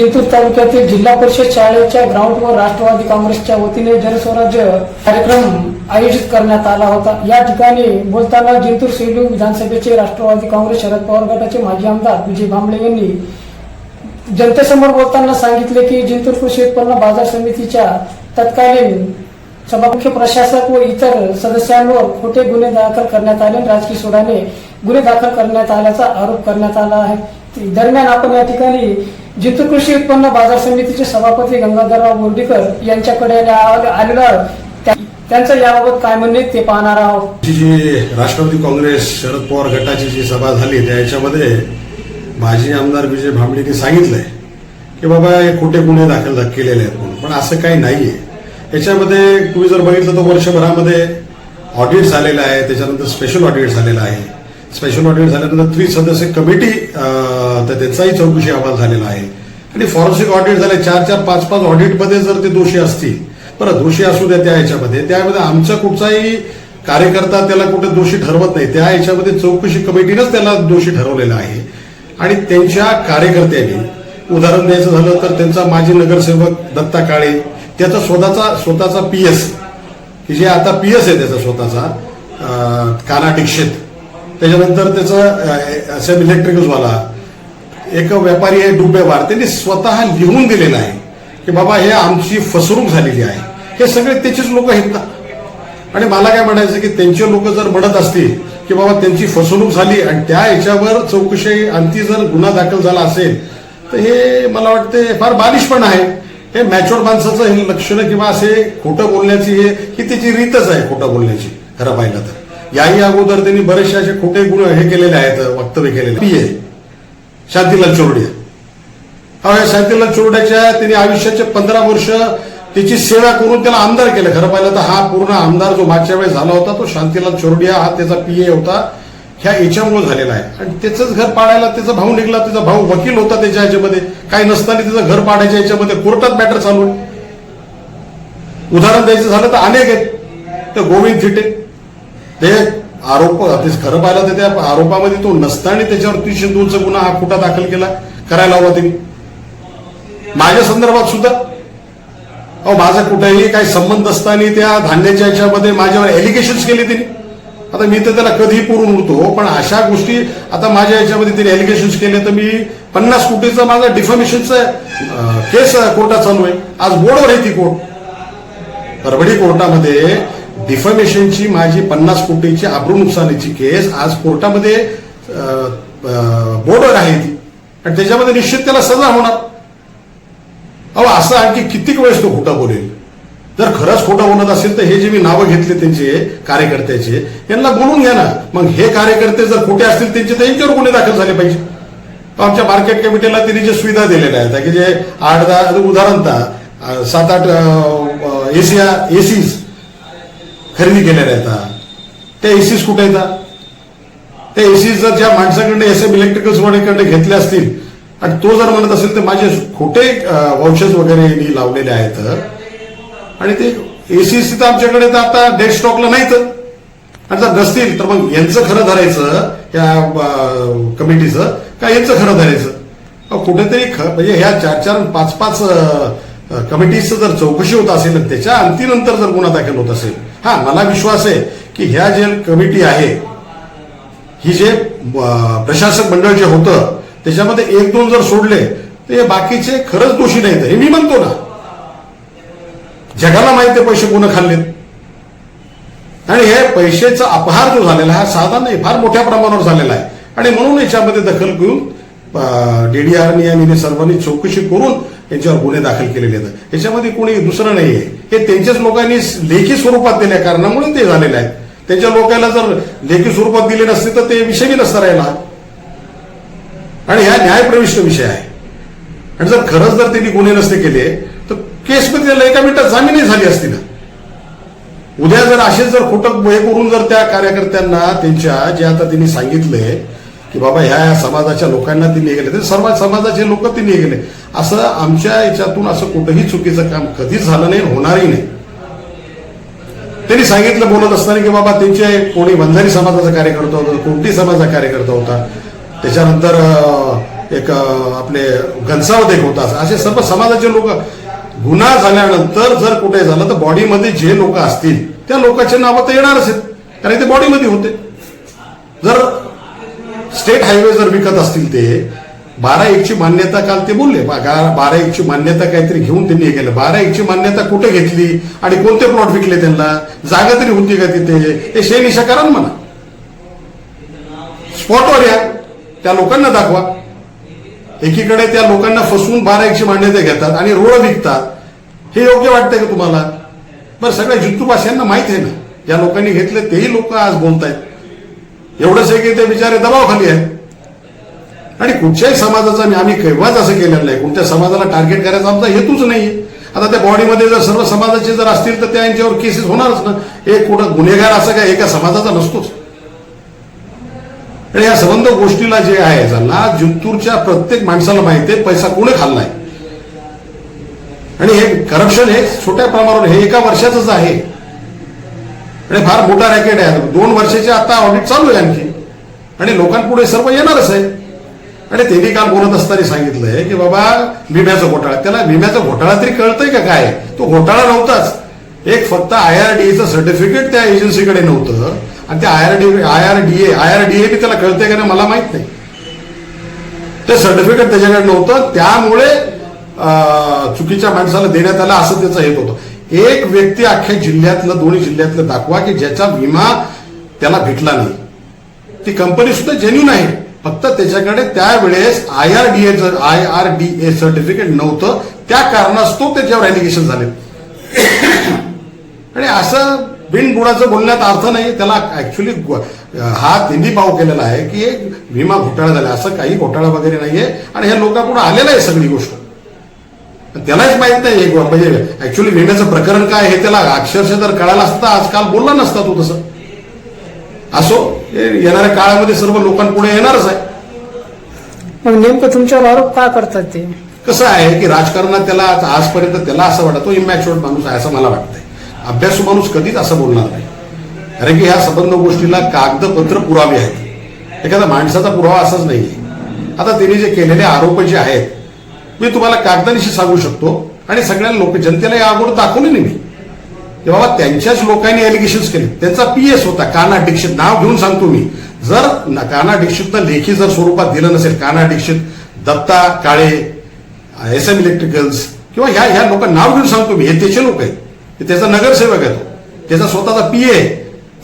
जिंतूर तालुक्यातील जिल्हा परिषद शाळेच्या ग्राउंडवर राष्ट्रवादी काँग्रेसच्या वतीने जनस्वराज्य कार्यक्रम आयोजित करण्यात आला होता. या ठिकाणी बोलताना जिंतूर सेलू विधानसभेचे राष्ट्रवादी काँग्रेस शरद पवार गटाचे माजी आमदार विजय भांबळे यांनी जनतेसमोर बोलताना सांगितले की जिंतूर कृषी उत्पन्न बाजार समितीच्या तत्कालीन सभामुख्य प्रशासक व इतर सदस्यांवर खोटे गुन्हे दाखल करण्यात आले आणि राजकीय सोडाने गुन्हे दाखल करण्यात आल्याचा आरोप करण्यात आला आहे. दरम्यान आपण या ठिकाणी जिंतूर कृषी उत्पन्न बाजार समितीचे सभापती गंगाधरराव बोर्डीकर यांच्याकडे आले- आलेलं त्या- त्यांचं याबाबत काय म्हणणे ते पाहणार आहोत. जी राष्ट्रवादी काँग्रेस शरद पवार गटाची जी सभा झाली त्या याच्यामध्ये माजी आमदार विजय भांबळेंनी सांगितलंय की बाबा हे खोटे गुन्हे दाखल केलेले आहेत म्हणून. पण असं काही नाहीये. याच्यामध्ये तुम्ही जर बघितलं तर वर्षभरामध्ये ऑडिट झालेलं आहे त्याच्यानंतर स्पेशल ऑडिट झालेलं आहे. स्पेशल ऑडिट झाल्यानंतर त्रिसदस्य कमिटी तर त्याचाही चौकशी अहवाल झालेला आहे. आणि फॉरेन्सिक ऑडिट झाले चार चार पाच पाच ऑडिटमध्ये जर ते दोषी असतील बरं दोषी असू द्या त्या याच्यामध्ये त्यामध्ये आमचा कुठचाही कार्यकर्ता त्याला कुठे दोषी ठरवत नाही. त्या याच्यामध्ये चौकशी कमिटीनंच त्याला दोषी ठरवलेला आहे. आणि त्यांच्या कार्यकर्त्यांनी उदाहरण द्यायचं झालं तर त्यांचा माजी नगरसेवक दत्ता काळे त्याचा स्वतःचा स्वतःचा पी एस की जे आता पी एस आहे त्याचा स्वतःचा काना दीक्षित. त्याच्यानंतर त्याचं सेम इलेक्ट्रिकल्सवाला एक व्यापारी आहे डुबेवार त्यांनी स्वतः लिहून दिलेलं आहे की बाबा हे आमची फसवणूक झालेली आहे. हे सगळे त्याचेच लोक आहेत ना. आणि मला काय म्हणायचं की त्यांचे लोक जर म्हणत असतील की बाबा त्यांची फसवणूक झाली आणि त्या याच्यावर चौकशी अंती जर गुन्हा दाखल झाला असेल तर हे मला वाटते फार बालिश पण आहे. हे मॅच्युअर माणसाचं हे लक्षणं किंवा असे खोटं बोलण्याची हे ही त्याची रीतच आहे खोटं बोलण्याची खरं पाहिलं तर. याही अगोदर त्यांनी बरेचसे असे खोटे गुण हे केलेले आहेत वक्तव्य केलेले पी ए. शांतीलाल चोरडिया. हा या शांतीलाल चोरड्याच्या त्यांनी आयुष्याचे पंधरा वर्ष त्याची सेवा करून त्याला आमदार केलं. खरं पाहिलं तर हा पूर्ण आमदार जो मागच्या वेळेस झाला होता तो शांतीलाल चोरडिया हा त्याचा पी ए होता. ह्या याच्यामुळे झालेला आहे. आणि त्याचंच घर पाडायला त्याचा भाऊ निघला त्याचा भाऊ वकील होता त्याच्या ह्याच्यामध्ये काही नसताना त्याचं घर पाडायच्या याच्यामध्ये कोर्टात मॅटर चालू आहे. उदाहरण द्यायचं झालं तर अनेक आहेत. तर गोविंद थिटे. ते आरोप ते खरं पाहिलं तर त्या आरोपामध्ये तो नसताना त्याच्यावर तीनशे दोनचा गुन्हा हा खोटा दाखल केला? करायला हवा त्यांनी माझ्या संदर्भात सुद्धा अहो माझा कुठेही काही संबंध असताना त्या धान्याच्या याच्यामध्ये माझ्यावर एलिगेशन्स केले त्यांनी आता मी तर त्याला कधीही पुरून उरतो हो, पण अशा गोष्टी आता माझ्या याच्यामध्ये त्यांनी एलिगेशन्स केले तर मी पन्नास कोटीचा माझा डिफॉमेशनचा केस कोर्टात चालू आहे. आज बोर्डवर आहे ती कोर्ट. परभणी कोर्टामध्ये डिफमेशनची माझी पन्नास कोटीची आबरू नुकसानीची केस आज कोर्टामध्ये बोर्डवर आहे ती. आणि त्याच्यामध्ये निश्चित त्याला सजा होणार. अहो असं आणखी कितीक वेळेस तो खोटा बोलेल? जर खरंच खोटा बोलत असेल तर हे जे मी नावं घेतले त्यांचे कार्यकर्त्याचे यांना बोलून घ्या ना. मग हे कार्यकर्ते जर खोटे असतील त्यांचे तर यांच्यावर गुन्हे दाखल झाले पाहिजे. आमच्या मार्केट कमिटीला त्यांनी जे सुविधा दिलेल्या आहेत की जे आठ दहा उदाहरणतः सात आठ एसी एसीज खरेदी केलेल्या येतात त्या एसीज कुठे येतात त्या एसीज जर ज्या माणसाकडे एस एम इलेक्ट्रिकल्स वाडीकडनं घेतल्या असतील आणि तो जर म्हणत असेल तर माझे खोटे वंशज वगैरे मी लावलेले आहेत. आणि ते एसीज तर आमच्याकडे तर आता डेड स्टॉकला नाहीत. आणि जर नसतील तर मग यांचं खरं धरायचं या कमिटीचं का यांचं खरं धरायचं? कुठेतरी ख म्हणजे ह्या चार चार पाच पाच कमिटीचं जर चौकशी होत असेल त्याच्या अंतीनंतर जर गुन्हा दाखल होत असेल हा मला विश्वास आहे की ह्या जे कमिटी आहे ही जे प्रशासक मंडळ जे होतं त्याच्यामध्ये एक दोन जर सोडले तर हे बाकीचे खरंच दोषी नाहीत. हे मी म्हणतो ना. जगाला माहिती पैसे कोण खाल्लेत. आणि हे पैशाचा अपहार जो झालेला हा साधा नाही फार मोठ्या प्रमाणावर झालेला आहे. आणि म्हणून याच्यामध्ये दखल घेऊन डीडीआरनी आणि सर्वांनी चौकशी करून यांच्यावर गुन्हे दाखल केलेले आहेत. याच्यामध्ये कोणी दुसरं नाही आहे हे त्यांच्याच लोकांनी लेखी स्वरूपात दिल्या कारणामुळे ते झालेले आहेत. त्यांच्या लोकांना जर लेखी स्वरूपात दिले नसते तर ते विषय बी नसता राहिला. आणि ह्या न्यायप्रविष्ट विषय आहे. आणि जर खरंच जर त्यांनी गुन्हे नसते केले तर केसमध्ये त्याला एका मिनिटात जामीनही झाली असती ना. उद्या जर असेच जर खोटक हे करून जर त्या कार्यकर्त्यांना त्यांच्या जे आता त्यांनी सांगितलंय की बाबा ह्या या समाजाच्या लोकांना तिने गेले तर सर्व समाजाचे लोक तिने गेले असं आमच्या याच्यातून असं कुठंही चुकीचं काम कधीच झालं नाही होणारही नाही. त्यांनी सांगितलं बोलत असताना की बाबा त्यांचे कोणी बंधारी समाजाचा कार्यकर्ता होता कोणती समाजाचा कार्यकर्ता होता. त्याच्यानंतर एक आपले घनसावत एक होता. असे सर्व समाजाचे लोक. गुन्हा झाल्यानंतर जर कुठे झालं तर बॉडीमध्ये जे लोक असतील त्या लोकांचे नावं तर येणारच आहेत. कारण ते बॉडीमध्ये होते. जर स्टेट हायवे जर विकत असतील ते बारा एकची मान्यता काल ते बोलले. बा- बारा एकची मान्यता काहीतरी घेऊन त्यांनी हे केलं. बारा एकची मान्यता कुठे घेतली आणि कोणते प्लॉट विकले त्यांना? जागा तरी होती का तिथे? हे शेनिशा करा म्हणा. स्पॉटवर या. त्या लोकांना दाखवा. एकीकडे त्या लोकांना फसवून बारा एकची मान्यता घेतात आणि रोड विकतात. हे योग्य वाटतंय का तुम्हाला? बरं सगळ्या जिंतूवासियांना माहीत आहे ना. ज्या लोकांनी घेतले तेही लोक आज बोलतायत. एवढंच आहे की ते बिचारे दबावाखाली आहेत. आणि कुठच्याही समाजाचा मी- आम्ही केव्हाच असं केलेलं नाही. कोणत्या समाजाला टार्गेट करायचा आमचा हेतूच नाही. आता त्या बॉडीमध्ये जर सर्व समाजाचे जर असतील तर त्यांच्यावर केसेस होणारच ना. एक कुठं गुन्हेगार असं काय एका समाजाचा नसतोच. आणि या संबंध गोष्टीला जे आहे त्यांना जिंतूरच्या प्रत्येक माणसाला माहिती आहे पैसा कोणी खाल्लाय आणि हे करप्शन हे छोट्या प्रमाणावर हे एका वर्षाचंच आहे. आणि फार मोठा रॅकेट आहे. दोन वर्षाचे आता ऑडिट चालू आहे आणखी. आणि लोकांपुढे सर्व येणारच आहे. आणि त्यांनी काल बोलत असताना सांगितलंय की बाबा विम्याचा घोटाळा. त्याला विम्याचा घोटाळा तरी कळतंय का काय? तो घोटाळा नव्हताच. एक फक्त आय आर डी एचं सर्टिफिकेट त्या एजन्सीकडे नव्हतं. आणि त्या I R D I R D A I R D A B त्याला कळतंय का नाही मला माहीत नाही. ते सर्टिफिकेट त्याच्याकडे नव्हतं. त्यामुळे चुकीच्या माणसाला देण्यात आलं असं त्याचं हेत होतं. एक व्यक्ती अख्ख्या जिल्ह्यातलं दोन्ही जिल्ह्यातलं दाखवा की ज्याचा विमा त्याला भेटला नाही. ती कंपनी सुद्धा जेन्यून आहे. फक्त त्याच्याकडे त्यावेळेस I R D A I R D A certificate नव्हतं. त्या कारणास्तव त्याच्यावर ॲलिगेशन झाले. आणि असं बिनबुडाचं बोलण्यात अर्थ नाही. त्याला ऍक्च्युली हा तिन्ही पाव केलेला आहे की एक विमा घोटाळा झाला. असं काही घोटाळा वगैरे नाहीये. आणि ह्या लोकांपुढे आलेलं आहे सगळी गोष्ट. त्यालाच माहीत नाही एक म्हणजे ऍक्च्युली विम्याचं प्रकरण काय हे त्याला अक्षरशः जर कळालं असतं आजकाल बोलला नसता तो तसं. असो येणाऱ्या काळामध्ये सर्व लोकांपुढे येणारच आहे. मग नेमकं तुमच्यावर आरोप का करतात ते? कसं आहे की राजकारणात त्याला आज- आजपर्यंत त्याला असं वाटतं तो इमॅच्युअर्ड माणूस आहे असं मला वाटतंय. अभ्यासू माणूस कधीच असं बोलणार नाही. कारण की ह्या संबंध गोष्टीला कागदपत्र पुरावे आहेत. एखाद्या माणसाचा पुरावा असाच नाहीये. आता त्यांनी जे केलेले आरोप जे आहेत मी तुम्हाला कागदानिशी सांगू शकतो आणि सगळ्या लोक जनतेला या अगोदर दाखवले नाही मी. की बाबा त्यांच्याच लोकांनी एलिगेशन्स केले. त्यांचा पीएस होता काना दीक्षित. नाव घेऊन सांगतो मी. जर काना दीक्षितनं लेखी जर स्वरूपात दिलं नसेल काना Dikshit Datta Kale S M electricals किंवा ह्या ह्या लोक नाव घेऊन सांगतो मी. हे त्याचे लोक आहेत. त्याचा नगरसेवक आहे तो. त्याचा स्वतःचा पी ए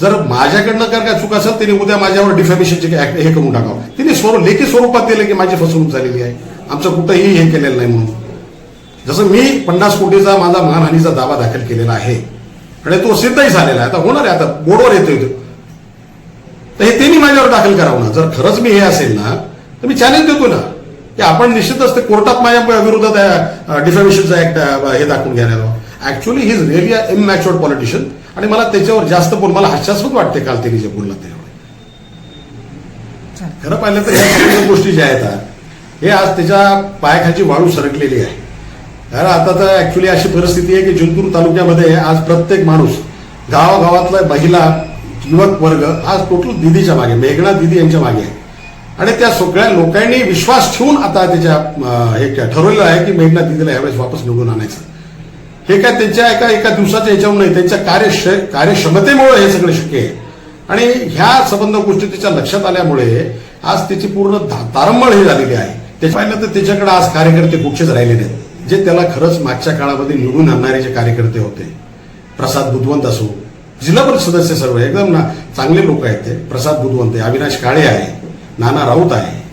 जर माझ्याकडनं कर काय चूक असेल त्यांनी उद्या माझ्यावर डिफॅमेशनचे हे करून टाकावं. तिने स्वरूप लेखी स्वरूपात दिलं की माझी फसवणूक झालेली आहे. आमचं कुठंही हे केलेलं नाही म्हणून. जसं मी पन्नास कोटीचा माझा मानहानीचा दावा दाखल केलेला आहे आणि तो सिद्धही झालेला आहे. आता होणार आहे आता बोर्डवर येतोय तो. तर हे त्यांनी माझ्यावर दाखल करावं ना. जर खरंच मी हे असेल ना तर मी चॅलेंज देतो ना. की आपण निश्चितच ते कोर्टात माझ्या विरोधात डिफॅमेशनचा ऍक्ट हे दाखवून घ्यायला actually he is really a immatured politician आणि मला त्याच्यावर जास्त बोल मला हास्यास्पद वाटते काल त्यांनी जे बोलला त्याच्यावर. खरं पाहिलं तर ह्या गोष्टी ज्या आहेत हे आज त्याच्या पायाखाची वाळू सरकलेली आहे. कारण आता तर ऍक्च्युली अशी परिस्थिती आहे की जिंतूर तालुक्यामध्ये आज प्रत्येक माणूस गावागावातला महिला युवक वर्ग आज टोटल दिदीच्या मागे मेघना दिदी यांच्या मागे आहे. आणि त्या सगळ्या लोकांनी विश्वास ठेवून आता त्याच्या हे ठरवलेलं आहे की मेघना दिदीला यावेळेस वापस निवडून आणायचं. हे काय त्यांच्या एका एका दिवसाच्या याच्यावर नाही त्यांच्या कार्य कार्यक्षमतेमुळे हे सगळं शक्य आहे. आणि ह्या संबंध गोष्टी तिच्या लक्षात आल्यामुळे आज तिची पूर्ण तारंबळ ही झालेली आहे. ते पाहिलं तर त्याच्याकडे आज कार्यकर्ते कुठचेच राहिले नाहीत जे त्याला खरंच मागच्या काळामध्ये निवडून आणणारे जे कार्यकर्ते होते प्रसाद बुधवंत असो जिल्हा परिषद सदस्य सर्व एकदम ना चांगले लोक आहेत ते प्रसाद बुधवंत आहे अविनाश काळे आहे नाना राऊत आहे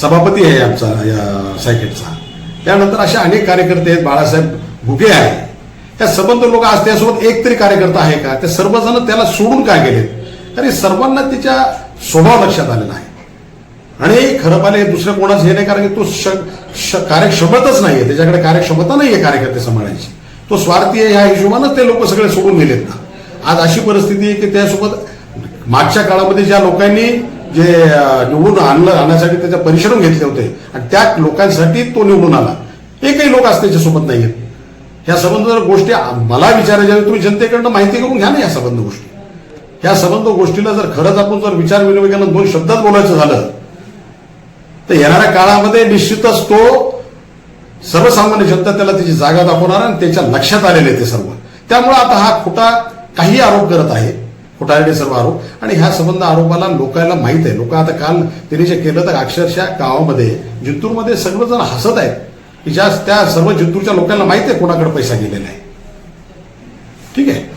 सभापती आहे आमचा या सायकेटचा त्यानंतर असे अनेक कार्यकर्ते आहेत बाळासाहेब घुगे आहे. त्या संबंध लोक आज त्यासोबत एक तरी कार्यकर्ता आहे का? ते सर्वजण त्याला सोडून काय गेलेत? कारण सर्वांना तिच्या स्वभाव लक्षात आलेला आहे. आणि खरं पाहिलं दुसरं कोणाचं हे नाही कारण की तो श- श- कार्यक्षमताच नाहीये. त्याच्याकडे कार्यक्षमता नाहीये कार्यकर्ते सांभाळायची तो स्वार्थी आहे ह्या हिशोबानं ते लोक सगळे सोडून गेलेत ना. आज अशी परिस्थिती आहे की त्यासोबत मागच्या काळामध्ये ज्या लोकांनी जे निवडून आणलं आणण्यासाठी त्याचे परिश्रम घेतले होते आणि त्या लोकांसाठी तो निवडून आला. एकही लोक आज त्याच्यासोबत नाहीयेत. ह्या संबंध जर गोष्टी मला विचारायच्या तुम्ही जनतेकडनं माहिती करून घ्या ना या संबंध गोष्टी. ह्या संबंध गोष्टीला जर खरंच आपण जर विचार विनिमय केला दोन शब्दात बोलायचं झालं तर येणाऱ्या काळामध्ये निश्चितच तो सर्वसामान्य जनता त्याला त्याची जागा दाखवणार आणि त्याच्या लक्षात आलेले ते सर्व. त्यामुळे आता हा खोटा काही आरोप करत आहे. खोटारडे सर्व आरोप. आणि ह्या संबंध आरोपाला लोकांना माहीत आहे. लोक आता काल त्यांनी जे केलं तर अक्षरशः गावामध्ये जिंतूरमध्ये सर्वजण हसत आहेत. की ज्या त्या सर्व जिंतूरच्या लोकांना माहीत आहे कोणाकडे पैसा गेलेला आहे. ठीक आहे?